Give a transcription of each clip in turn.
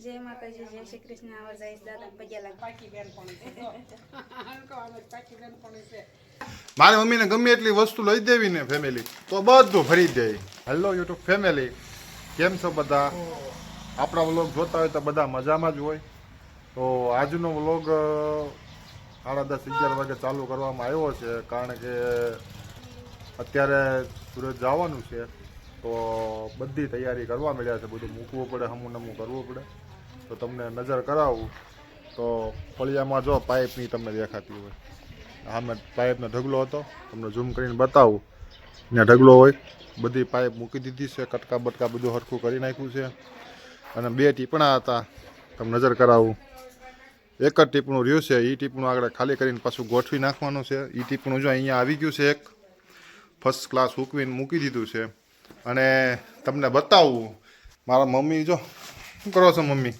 જય માતાજી જય શ્રી કૃષ્ણ. આવા જઈશ દાદા પગ્યા લાગ. પાકી બેન પણ છે મારી મમ્મીને ગમે એટલી વસ્તુ લઈ દેવી ને ફેમિલી તો બધું ફરી દે. હેલો યુટ્યુબ ફેમિલી કેમ છો બધા? આપણા વ્લોગ જોતા હોય તો બધા મજામાં જ હોય. તો આજનો વ્લોગ સાડા દસ અગિયાર વાગે ચાલુ કરવામાં આવ્યો છે કારણ કે અત્યારે સુરત જવાનું છે. તો બધી તૈયારી કરવા મળ્યા છે, બધું મૂકવું પડે, હમું નમું કરવું પડે. તો તમને નજર કરાવું, તો ફળિયામાં જો પાઇપની તમને દેખાતી હોય. આમાં પાઇપનો ઢગલો હતો, તમને ઝૂમ કરીને બતાવું. ત્યાં ઢગલો હોય, બધી પાઇપ મૂકી દીધી છે, કટકા બટકા બધું હરખું કરી નાખ્યું છે. અને બે ટીપણા હતા, તમને નજર કરાવું. એક જ ટીપણું રહ્યું છે એ ટીપણું આગળ ખાલી કરીને પાછું ગોઠવી નાખવાનું છે. એ ટીપણું જો અહીંયા આવી ગયું છે એક ફર્સ્ટ ક્લાસ હૂકવીને મૂકી દીધું છે. અને તમને બતાવું. મારા મમ્મી જો શું કરો છો મમ્મી?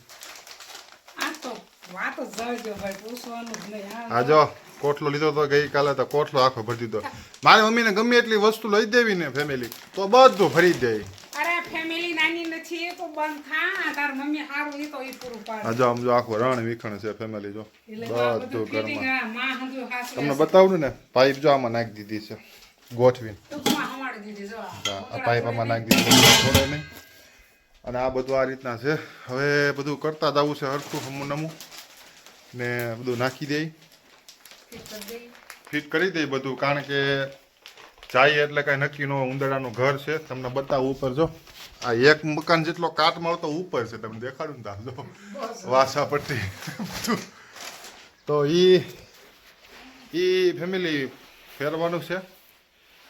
હા. જો કોટલો લીધો તો ગઈકાલે તો કોટલો આખો ભરી દીધો. મારી મમ્મીને ગમે એટલી વસ્તુ લઈ દેવી ને ફેમિલી તો બધું ભરી દે. અરે ફેમિલી નાની નથી એ તો બંધ થા. તાર મમ્મી હારું ઈ તો ઈ પૂરું પાડે. આ જો આમ જો આખું રણ વિખણ છે ફેમિલી જો. બધું ઘરમાં. તમને બતાવું ને પાઇપ જો આમાં નાખી દીધી છે ગોઠવીને. આ. આ આ પાઇપ આમાં નાખી દીધી છોડે નહીં. અને આ બધું આ રીતના છે. હવે બધું કરતા જવું છે હરખું હમું નમું. ને બધું નાખી દઈ ફિટ કરી દઈ બધું કારણ કે જાય એટલે કાંઈ નક્કી નો ઉંદરડાનું ઘર છે. તમને બતાવું ઉપર જો. આ એક મકાન જેટલો કાટમાં તો ઉપર છે તમને દેખાડું ને તાજો વાસા પટ્ટી બધું. તો એ એ ફેમિલી ફેરવાનું છે.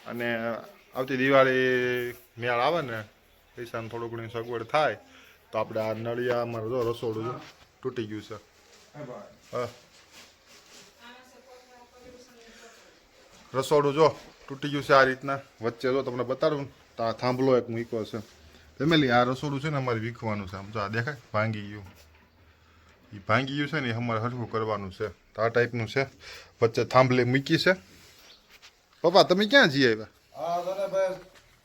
અને આવતી દિવાળી મેળ આવે ને, પૈસાની થોડું ઘણી સગવડ થાય, તો આપણે આ નળિયા અમારે જો રસોડું તૂટી ગયું છે. રસોડું જો તૂટી ગયું છે આ રીતના. વચ્ચે જો તમને બતાડું તો આ થાંભલો એક મૂક્યો છે. ફેમિલી, આ રસોડું છે ને અમારે વીખવાનું છે આમ. જો આ દેખાય, ભાંગી ગયું. એ ભાંગી ગયું છે ને એ અમારે હરખું કરવાનું છે. તો આ ટાઈપનું છે. વચ્ચે થાંભલી મૂકી છે. પપ્પા, તમે ક્યાં જઈ આવ્યા? હા તને ભાઈ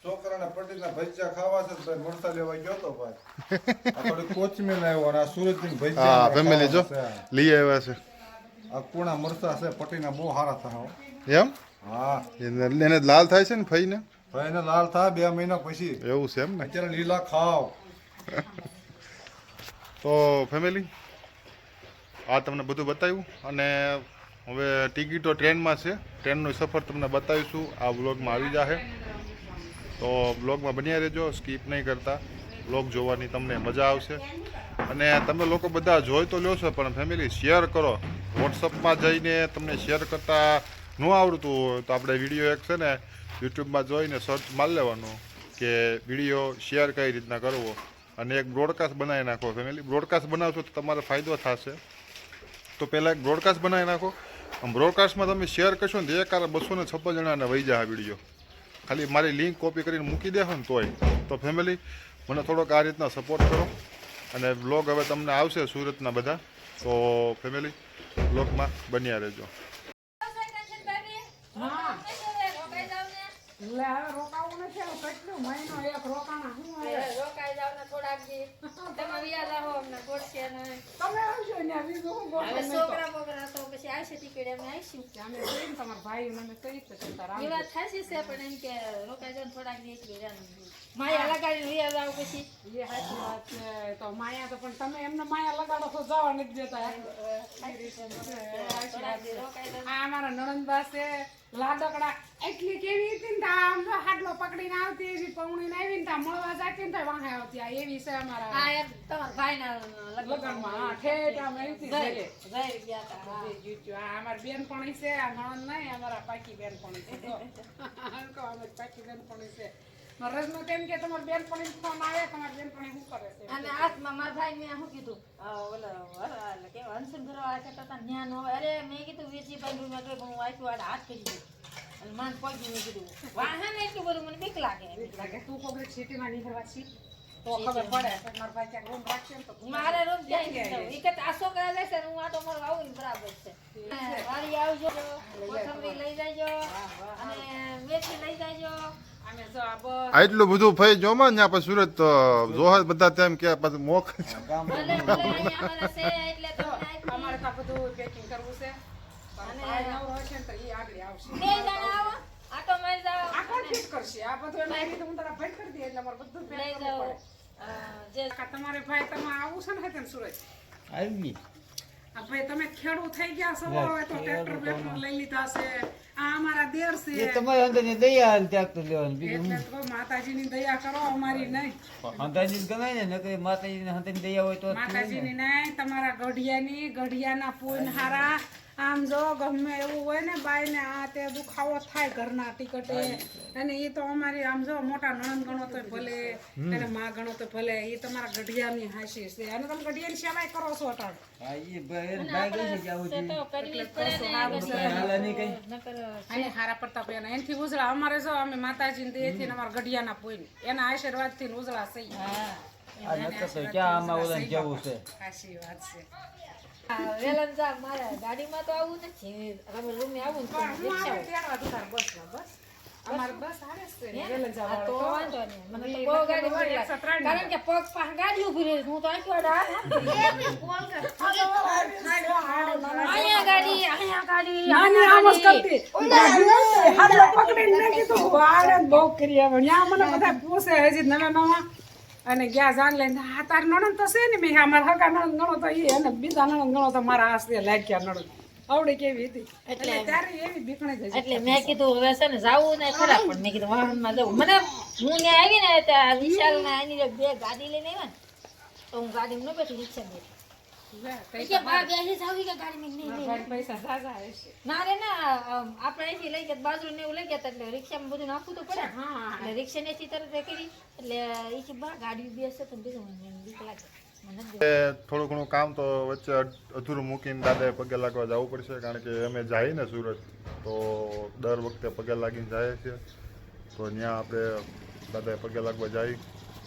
છોકરાને પટીના ભજીયા ખાવા છે તો ભાઈ મરસા લેવા ગયો તો ભાઈ. આ થોડી આવ્યો અને આ સુરતની હા ફેમિલી જો લઈ આવ્યા છે. આ કુણા મરસા છે પટીના બહુ સારા થાય એમ? હા. એને લાલ થાય છે ને ફઈને? ભાઈ એને લાલ થાય બે મહિના પછી. એવું છે એમ ને? અત્યારે લીલા ખાવ તો ફેમિલી આ તમને બધું બતાવ્યું અને હવે ટિકિટો ટ્રેનમાં છે. ટ્રેનનો સફર તમને બતાવીશું. આ બ્લોગમાં આવી જશે તો બ્લોગમાં બન્યા રહેજો. સ્કીપ નહીં કરતા. બ્લોગ જોવાની તમને મજા આવશે. અને તમે લોકો બધા જોઈ તો લ્યો છો, પણ ફેમિલી શેર કરો. વોટ્સઅપમાં જઈને તમને શેર કરતાં ન આવડતું હોય તો આપણે વીડિયો એક છે ને યુટ્યુબમાં જોઈને સર્ચ મારી લેવાનું કે વીડિયો શેર કઈ રીતના કરવો. અને એક બ્રોડકાસ્ટ બનાવી નાખો ફેમિલી બ્રોડકાસ્ટ બનાવશો તો તમારો ફાયદો થશે. તો પહેલાં એક બ્રોડકાસ્ટ બનાવી નાખો. આમ બ્રોડકાસ્ટમાં તમે શેર કરશો ને તો એક બસો ને છપ્પન જણાને વહી જાય આ વીડિયો ખાલી મારી લિંક કોપી કરીને મૂકી દેશો ને તોય. તો ફેમિલી મને થોડોક આ રીતના સપોર્ટ કરો. અને વ્લોગ હવે તમને આવશે સુરતના બધા. તો ફેમિલી વ્લોગમાં બન્યા રહેજો. રોકાવું નથી કેટલું મહિનો એક રોકાણ. હું જાવ ને થોડાક દી તમે વ્યાજ આવો અમને ગોઠશે ને તમે આવશો ને બીજું હું ગોઠવું હવે નહીં તો. છોકરા બોકરા તો પછી આવશે તીકડે અમે આવીશું. અમે જોઈને તમારા ભાઈ અમે કઈ રીતે જતા એ વાત થાશી છે પણ એમ કે રોકાઈ જાવ થોડાક દી એકલી માયા લગાડીને વ્યાજ આવો પછી. એ સાચી વાત છે તો માયા તો પણ તમે એમને માયા લગાડો તો જવા નથી દેતા. આ અમારા નણંદબા છે લાડકડા એટલી કેવી હતી ને આમ તો હાડલો પકડીને આવતી આવી ને તો મળવા જાતી ને તો વાહે આવતી. આ એવી છે અમારા આ એક તમારા ભાઈના લગ્ન લગ્નમાં હા ઠેઠ આમ આવી જઈ ઘરે જઈ ગયા હતા હા. આ અમારી બેનપણી છે આ નણંદ નહીં અમારા પાકી બેનપણી છે. તો અમારી પાકી બેનપણી છે. રજનો કેમ કે તમારી બેનપણી ફોન આવે તમારી બેનપણી શું કરે છે? અને હાથમાં મારા ભાઈ મેં શું કીધું? ઓલો કે હંસન ભરવા આ કહેતા હતા ન્યા અરે મેં કીધું વેચી ભાઈ મેં કહ્યું હું આપ્યું હાથ કરી દીધું અને માન મેં કીધું વાહે ને એટલું બધું બીક લાગે લાગે તું પબ્લિક સિટીમાં નીકળવા છી? તો ખબર પડે મારા ભાઈ ક્યાંક રૂમ રાખશે ને તો મારે રોજ ક્યાં એ કે આ છોકરા લેશે હું આ તો મારું આવું બરાબર છે. વાળી આવજો કોથમરી લઈ જાયજો અને મેથી લઈ જાયજો અમે જો આ બસ આટલું બધું ફઈ જોમાં ને આપણે સુરત તો જોહર બધા તેમ કે પાછું અહીંયા અમારે તો બધું પેકિંગ કરવું છે. અને ભાઈ હશે તો ઈ આગળ આવશે બે જણા આવો આટો મારી જાઓ આ ફિટ આ બધું રીતે હું તારા ભાઈ કરી દઈએ એટલે મારે બધું લઈ જાઓ. પડે. જે તમારે ભાઈ તમે આવું છે ને તેમ સુરત? આવી. આ ભાઈ તમે ખેડૂત થઈ ગયા છો હવે તો ટ્રેક્ટર બેક્ટર લઈ લીધા છે. આ અમારા દેર એ છે અંદરની દયા અને ત્યાગ લેવાનું. બીજું એટલે માતાજીની દયા કરો અમારી નહીં. માતાજી ગણાય ને નકર માતાજીને હંતાની દયા હોય તો માતાજી ની. માતાજીની નહીં તમારા ગઢિયાની ગઢિયાના પૂન હારા આમ જો ગમે એવું હોય ને બાઈને આ તે દુખાવો થાય ઘરના ટિકટે. અને એ તો. અમારી આમ જો મોટા નણંદ ગણો તો ભલે અને માં ગણો તો ભલે એ તમારા ગઢિયાની હાસી છે. અને તમે ગઢિયાની સેવાય કરો છો અટાણ ને અને હારા પ્રતાપ એના એનથી ઉજળા. અમારે જો અમે માતાજીની દયાથી ને અમારા ગઢિયાના પૂન એના આશીર્વાદથી ને ઉજળા સહી. આ નતો તો ક્યાં આમાં ઓલાને જવું છે? હાસી વાત છે. વેલણ જા મારા ગાડીમાં તો આવું નથી. અમે રૂમે આવું ને તો પણ હું રિક્ષા આવે તેડવા દઉં બસ અમારે બસ આવે છે. વેલણ હા, તો વાંધો નહીં. મને તો બહુ ગાડી કારણ કે પગ પાસે ગાડી ઊભી રહી હું તો આખી અહીંયા ગાડી અહીંયા ગાડી નાની આમ કરતી. ગાડી પકડીને મેં કીધું, વાળ બહુ કરી આવે. ન્યા મને બધા પૂછે હજી નવા નવા. અને ગયા જાણ લઈને આ તાર નણંદ તો છે ને મેં અમારા હગા નણંદ ગણો તો એ અને બીજા નણંદ ગણો તો મારા આસ્તે લાગ્યા નણંદ. આવડી કેવી હતી. એટલે ત્યારે એવી બીકણી જ એટલે મેં કીધું હવે છે ને જાવું ને ખરા પણ મેં કીધું વાહનમાં જવું. મને હું ત્યાં આવી ને ત્યાં વિશાલ ને એની બે ગાડી લઈને આવ્યા ને તો હું ગાડીમાં ન બેઠી રિક્ષા બેઠી. આપણે અહીંથી લઈ ગયા બાજુ ને એવું લઈ ગયા તા એટલે રિક્ષામાં બધું નાખવું તો પડે. હા એટલે રિક્ષા ને તરત કરી એટલે એ બા ગાડી બેસે તો બીજું બીક લાગે. મને નથી એ થોડું ઘણું કામ તો વચ્ચે અધૂરું મૂકીને દાદા પગે લાગવા જવું પડશે કારણ કે અમે જઈએ ને સુરત તો દર વખતે પગે લાગીને જાય છે. તો ત્યાં આપણે દાદાએ પગે લાગવા જાય.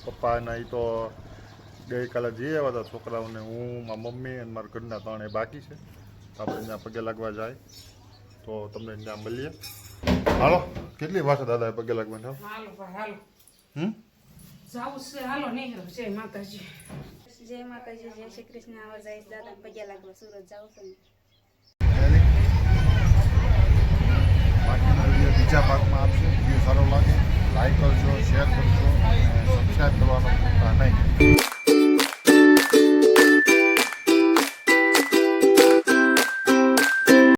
પપ્પાના એ તો ગઈકાલે જે આવ્યા હતા છોકરાઓને હું મારા મમ્મી અને મારા ઘરના ત્રણે બાકી છે. આપણે ત્યાં પગે લાગવા જાય. તો તમને ત્યાં મળીએ. હાલો કેટલી વાર છે દાદા પગે લાગવા હાલો હમ? જાવું છે નહીં જય માતાજી. જય માતાજી જય શ્રી કૃષ્ણ. આવા પગે લાગવા. જાવ બીજા ભાગમાં આપશે. સારો લાગે લાઈક કરજો શેર કરજો સબસ્ક્રાઈબ કરવાનો નહીં.